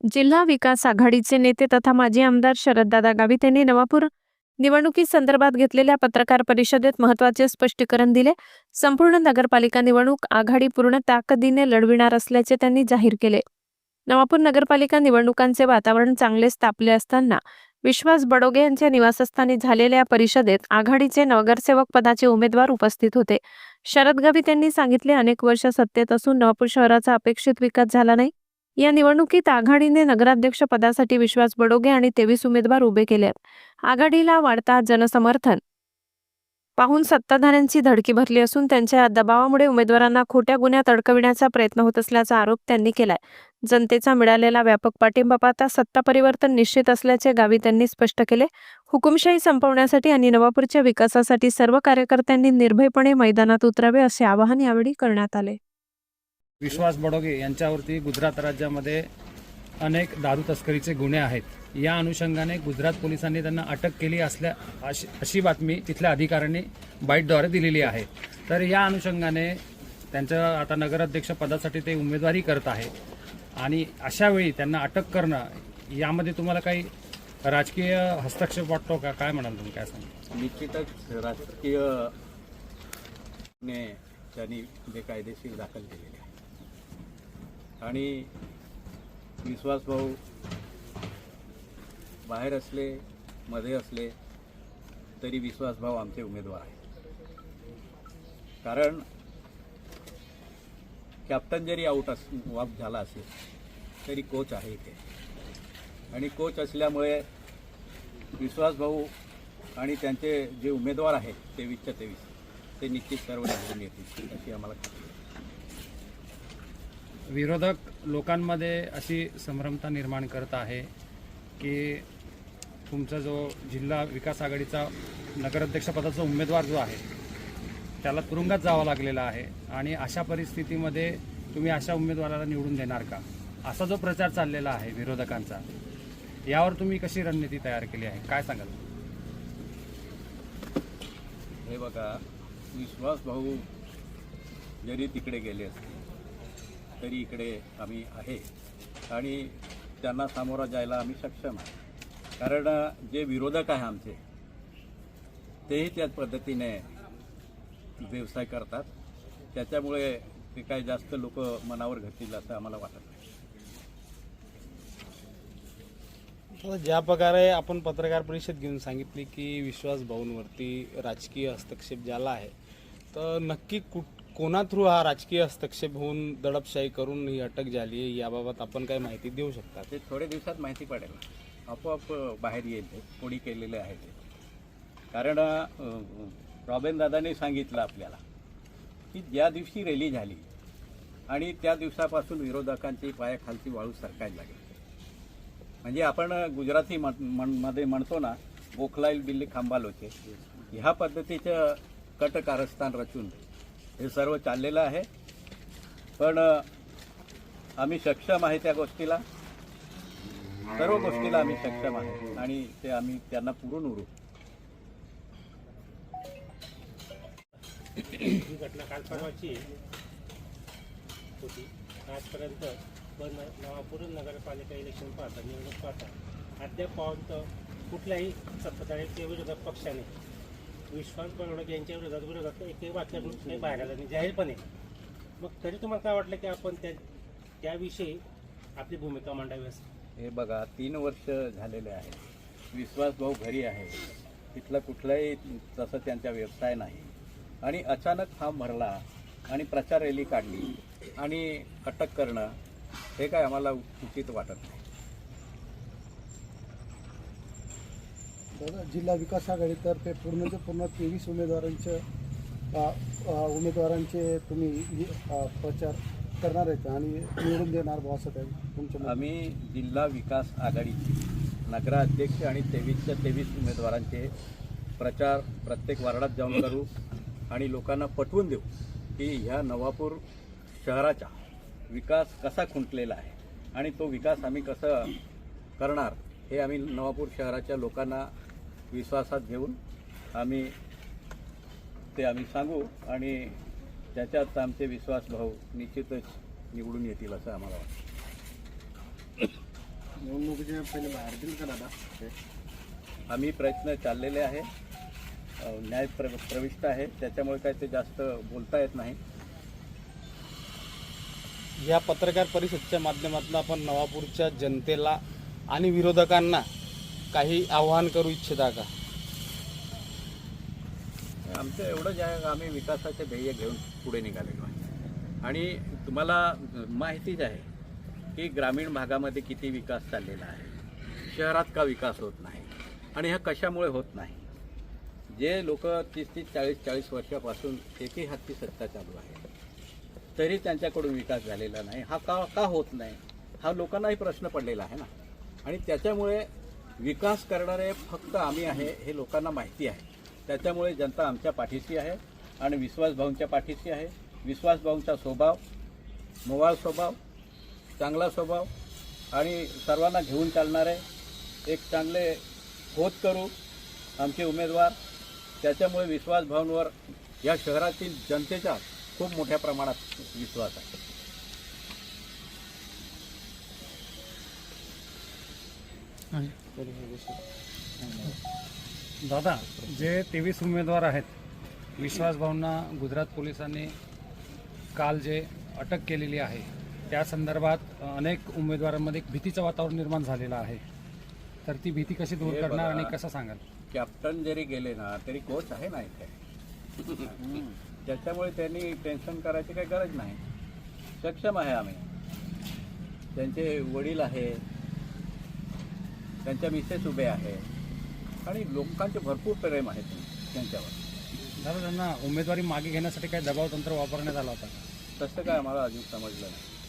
जिल्हा विकास आघाडीचे नेते तथा माजी आमदार शरददादा गावित यांनी नवापूर निवडणुकीसंदर्भात घेतलेल्या पत्रकार परिषदेत महत्त्वाचे स्पष्टीकरण दिले. संपूर्ण नगरपालिका निवडणूक आघाडी पूर्ण ताकदीने लढविणार असल्याचे त्यांनी जाहीर केले. नवापूर नगरपालिका निवडणुकांचे वातावरण चांगलेच तापले असताना विश्वास बडोगे यांच्या निवासस्थानी झालेल्या परिषदेत आघाडीचे नगरसेवक पदाचे उमेदवार उपस्थित होते. शरद गावित यांनी सांगितले अनेक वर्ष सत्तेत असून नवापूर शहराचा अपेक्षित विकास झाला नाही. या निवडणुकीत आघाडीने नगराध्यक्ष पदासाठी विश्वास बडोगे आणि तेवीस उमेदवार उभे केले आहेत. आघाडीला वाढता जनसमर्थन. पाहून सत्ताधाऱ्यांची धडकी भरली असून त्यांच्या दबावामुळे उमेदवारांना खोट्या गुन्ह्यात अडकविण्याचा प्रयत्न होत असल्याचा आरोप त्यांनी केलाय. जनतेचा मिळालेला व्यापक पाठिंबा पाहता सत्ता परिवर्तन निश्चित असल्याचे गावी त्यांनी स्पष्ट केले. हुकुमशाही संपवण्यासाठी आणि नवापूरच्या विकासासाठी सर्व कार्यकर्त्यांनी निर्भयपणे मैदानात उतरावे असे आवाहन यावेळी करण्यात आले. विश्वास बडोगे यांच्यावरती गुजरात राज्यामध्ये अनेक दारू तस्करीचे गुन्हे आहेत. या अनुषंगाने गुजरात पोलिसांनी त्यांना अटक केली असल्या अशी अशी बातमी तिथल्या अधिकाऱ्यांनी बाईटद्वारे दिलेली आहे. तर या अनुषंगाने त्यांच्या आता नगराध्यक्ष पदासाठी ते उमेदवारी करत आहे. आणि अशा वेळी त्यांना अटक करणं यामध्ये तुम्हाला काही राजकीय हस्तक्षेप वाटतो का? काय म्हणाल तुम्ही? काय सांगा निश्चितच राजकीय ने त्यांनी बेकायदेशीर दाखल केलेले आहे आणि विश्वासभाऊ बाहेर असले मध्ये असले तरी विश्वासभाऊ आमचे उमेदवार आहेत कारण कॅप्टन जरी आऊट अस वाप झाला असेल तरी कोच आहे इथे आणि कोच असल्यामुळे विश्वासभाऊ आणि त्यांचे जे उमेदवार आहेत तेवीसच्या तेवीस ते निश्चित सर्व निवडून येतील अशी आम्हाला खात्री आहे. विरोधक लोकांमध्ये अशी संभ्रमता निर्माण करत आहे की तुमचा जो जिल्हा विकास आघाडीचा नगराध्यक्षपदाचा उमेदवार जो आहे त्याला तुरुंगात जावं लागलेला आहे आणि अशा परिस्थितीमध्ये तुम्ही अशा उमेदवाराला निवडून देणार का? असा जो प्रचार चाललेला आहे विरोधकांचा यावर तुम्ही कशी रणनीती तयार केली आहे? काय सांगाल? हे बघा विश्वास भाऊ जरी तिकडे गेले असते तरी इकडे आम्ही आहे. आणि त्यांना सामोरा जायला आम्ही सक्षम आहे. कारण जे विरोधक आहे आमचे तेही त्याच पद्धतीने व्यवसाय करतात. त्याच्यामुळे ते काही जास्त लोक मनावर घेतील असं आम्हाला वाटत नाही. ज्या प्रकारे आपण पत्रकार परिषद घेऊन सांगितली की विश्वास भाऊंवरती राजकीय हस्तक्षेप झाला आहे तर नक्की कुठ कोणा थ्रू हा राजकीय हस्तक्षेप होऊन दडपशाही करून ही अटक झाली आहे याबाबत आपण काय माहिती देऊ शकता? ते थोड्या दिवसात माहिती पडेल आपोआप बाहेर येईल ते कोणी केलेले आहे ते. कारण रॉबेन दादाने सांगितलं आपल्याला की ज्या दिवशी रॅली झाली आणि त्या दिवसापासून विरोधकांची पायाखालची वाळू सरकायला लागली. म्हणजे आपण गुजराती म्हण- मध्ये म्हणतो ना बोखलाईल बिल्ली खांबालोचे. ह्या पद्धतीचं कट कारस्थान रचून हे सर्व चाललेलं आहे. पण आम्ही सक्षम आहे त्या गोष्टीला. सर्व गोष्टीला आम्ही सक्षम आहे आणि ते आम्ही त्यांना पुरून उरू ही घटना काल परवाची होती. आजपर्यंत पण नवापूर नगरपालिका इलेक्शन पाहता निवडणूक पाहता अद्यापर्यंत कुठल्याही सत्ताधारी किंवा विरोधक पक्षाने विश्वास बरोडक यांच्या विरोधात विरोधात एकही बातम्या नाही बाहेर आलं. नाही जाहीरपणे मग तरी तुम्हाला काय वाटलं की आपण त्या त्याविषयी आपली भूमिका मांडावी असं? हे बघा तीन वर्ष झालेले आहे. विश्वास भाऊ घरी आहे. तिथलं कुठलाही तसं त्यांचा व्यवसाय नाही. आणि अचानक हा भरला आणि प्रचार रॅली काढली आणि अटक करणं हे काय आम्हाला उचित वाटत नाही. तर जिल्हा विकास आघाडीतर्फे पूर्णचे पूर्ण तेवीस उमेदवारांचे उमेदवारांचे तुम्ही प्रचार करणार आहेत आणि निवडून देणार भावासाहेब असं तुमच्या आम्ही जिल्हा विकास आघाडीची नगराध्यक्ष आणि तेवीसच्या तेवीस उमेदवारांचे प्रचार प्रत्येक वार्डात जाऊन करू आणि लोकांना पटवून देऊ की ह्या नवापूर शहराचा विकास कसा खुंटलेला आहे आणि तो विकास आम्ही कसं करणार हे आम्ही नवापूर शहराच्या लोकांना विश्वासात घेऊन आम्ही ते आम्ही सांगू आणि त्याच्यात आमचे विश्वास भाऊ निश्चितच निवडून येतील असं आम्हाला वाटतं. निवडणुकीच्या पहिले बाहेर दिल का दादा? आम्ही प्रयत्न चाललेले आहे. न्याय प्र प्रविष्ट आहे. त्याच्यामुळे काय ते जास्त बोलता येत नाही. या पत्रकार परिषदेच्या माध्यमातून आपण नवापूरच्या जनतेला आणि विरोधकांना काही आव्हान करू इच्छिता का? आमचं एवढं जे आहे आम्ही विकासाचे ध्येय घेऊन पुढे निघालेलो आहे. आणि तुम्हाला माहितीच आहे की ग्रामीण भागामध्ये किती विकास चाललेला आहे. शहरात का विकास होत नाही? आणि ह्या कशामुळे होत नाही? जे लोक तीस तीस चाळीस चाळीस वर्षापासून एकही हाती सत्ता चालू आहे तरी त्यांच्याकडून विकास झालेला नाही. हा का का होत नाही? हा लोकांनाही प्रश्न पडलेला आहे ना. आणि त्याच्यामुळे विकास करणारे फक्त आम्ही आहे हे लोकांना माहिती आहे. त्याच्यामुळे जनता आमच्या पाठीशी आहे आणि विश्वासभाऊंच्या पाठीशी आहे. विश्वासभाऊंचा स्वभाव मोवाळ स्वभाव चांगला स्वभाव आणि सर्वांना घेऊन चालणारे एक चांगले होत करू आमचे उमेदवार. त्याच्यामुळे विश्वासभाऊंवर या शहरातील जनतेचा खूप मोठ्या प्रमाणात विश्वास आहे. दादा जे तेवीस उमेदवार आहेत विश्वास भावना गुजरात पोलिसांनी काल जे अटक केलेली आहे त्या संदर्भात अनेक उमेदवारांमध्ये एक भीतीचं वातावरण निर्माण झालेलं आहे. तर ती भीती कशी दूर करणार. आणि कसं सांगाल? कॅप्टन जरी गेले ना तरी कोच आहे ना इथे. त्याच्यामुळे त्यांनी टेन्शन करायची काही गरज नाही. सक्षम आहे आम्ही. त्यांचे वडील आहे त्यांच्या मिसेस उभे आहे. आणि लोकांचे भरपूर प्रेम आहे त्यांच्यावर. दादा त्यांना उमेदवारी मागे घेण्यासाठी काही दबाव तंत्र वापरण्यात आला होता. तसं काय आम्हाला अजून समजलं नाही.